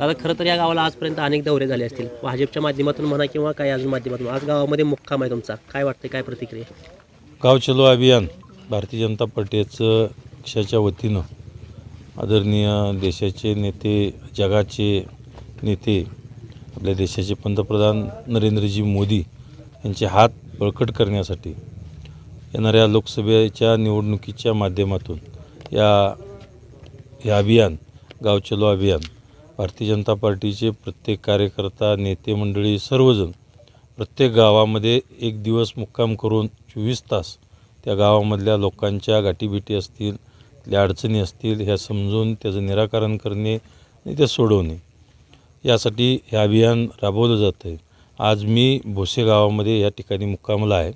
दादा खरं तर या गावाला आजपर्यंत अनेक दौरे झाले असतील. भाजपच्या माध्यमातून म्हणा किंवा काही अजून माध्यमातून. आज गावामध्ये मुक्काम आहे तुमचा. काय वाटतं काय प्रतिक्रिया? गाव चलो अभियान. भारतीय जनता पार्टीचं पक्षाच्या वतीनं आदरणीय देशाचे नेते जगाचे नेते आपल्या देशाचे पंतप्रधान नरेंद्रजी मोदी यांचे हात बळकट करण्यासाठी येणाऱ्या लोकसभेच्या निवडणुकीच्या माध्यमातून या हे अभियान गाव चलो अभियान भारतीय जनता पार्टीचे प्रत्येक कार्यकर्ता नेते मंडळी सर्वजण प्रत्येक गावामध्ये एक दिवस मुक्काम करून चोवीस तास त्या गावामधल्या लोकांच्या गाठीभेटी असतील त्या अडचणी असतील ह्या समजून त्याचं निराकरण करणे आणि ते सोडवणे. यासाठी हे अभियान राबवलं जातं आहे. आज मी भोसे गावामध्ये या ठिकाणी मुक्कामला आहे.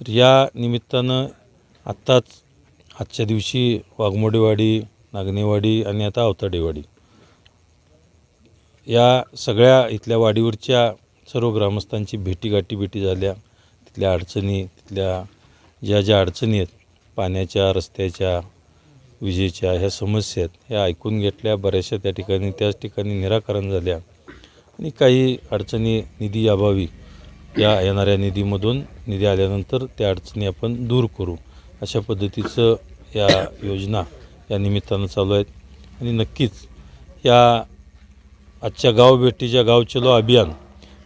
तर या निमित्तानं आत्ताच आजच्या दिवशी वाघमोडेवाडी नागनेवाडी आणि आता अवताडेवाडी या सगळ्या इथल्या वाडीवरच्या सर्व ग्रामस्थांची भेटी गाठी भेटी झाल्या. तिथल्या अडचणी तिथल्या ज्या ज्या अडचणी आहेत पाण्याच्या रस्त्याच्या विजेच्या ह्या समस्या आहेत ह्या ऐकून घेतल्या. बऱ्याचशा त्या ठिकाणी त्याच ठिकाणी निराकरण झाल्या. आणि काही अडचणी निधी अभावी या येणाऱ्या निधीमधून निधी आल्यानंतर त्या अडचणी आपण दूर करू. अशा पद्धतीचं या योजना या निमित्तानं चालू आहेत. आणि नक्कीच या आजच्या गाव भेटीच्या गाव चलो अभियान.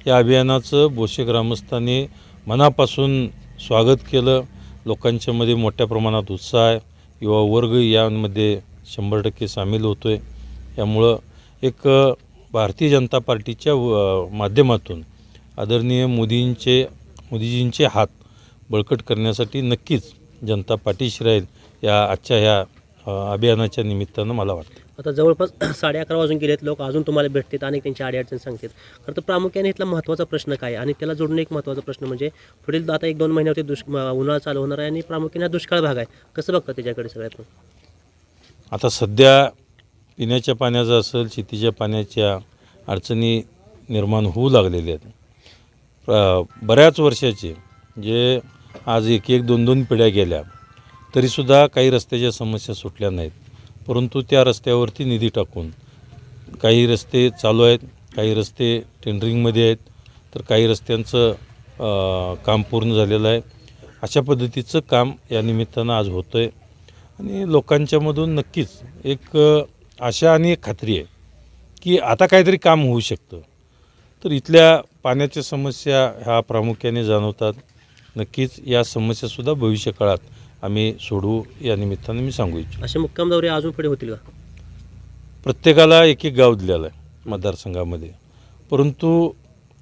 या अभियानाचं बोशे ग्रामस्थांनी मनापासून स्वागत केलं. लोकांच्यामध्ये मोठ्या प्रमाणात उत्साह आहे. युवा वर्ग यामध्ये शंभर टक्के सामील होतो आहे यामुळं एक भारतीय जनता पार्टीच्या व- माध्यमातून आदरणीय मोदींचे मोदीजींचे हात बळकट करण्यासाठी नक्कीच जनता पाठीशी राहील या आजच्या ह्या अभियानाच्या निमित्तानं मला वाटतं. आता जवळपास साडे अकरा वाजून गेलेत लोक अजून तुम्हाला भेटतात आणि त्यांची अडीअडचण सांगतात खरं तर प्रामुख्याने इथला महत्त्वाचा प्रश्न काय? आणि त्याला जोडून एक महत्त्वाचा प्रश्न म्हणजे पुढील आता एक दोन महिन्यावरती दुष् उन्हाळा चालू होणार आहे आणि प्रामुख्याने हा दुष्काळ भाग आहे. कसं बघता त्याच्याकडे सगळ्यात आता सध्या पिण्याच्या पाण्याचं असेल शेतीच्या पाण्याच्या अडचणी निर्माण होऊ लागलेल्या आहेत. बऱ्याच वर्षाचे जे आज एक एक दोन दोन पिढ्या गेल्या तरीसुद्धा काही रस्त्याच्या समस्या सुटल्या नाहीत. परंतु त्या रस्त्यावरती निधी टाकून काही रस्ते चालू आहेत काही रस्ते टेंडरिंगमध्ये आहेत तर काही रस्त्यांचं काम पूर्ण झालेलं आहे. अशा पद्धतीचं काम या निमित्तानं आज होतं आहे आणि लोकांच्यामधून नक्कीच एक आशा आणि एक खात्री आहे की आता काहीतरी काम होऊ शकतं. तर इथल्या पाण्याच्या समस्या ह्या प्रामुख्याने जाणवतात. नक्कीच या समस्यासुद्धा भविष्यकाळात आम्ही सोडवू या निमित्तानं मी सांगू इच्छितो. असे मुक्काम दौरे अजून पुढे होतील का? प्रत्येकाला एक एक गाव दिलेलं आहे मतदारसंघामध्ये. परंतु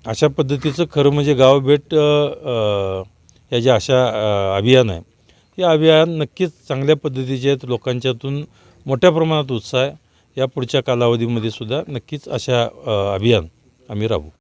अशा पद्धतीचं खरं म्हणजे गावभेट अ, अ, या ज्या अशा अभियान आहे हे अभियान नक्कीच चांगल्या पद्धतीचे आहेत. लोकांच्यातून मोठ्या प्रमाणात उत्साह आहे. या पुढच्या कालावधीमध्ये सुद्धा नक्कीच अशा अभियान आम्ही राबवू.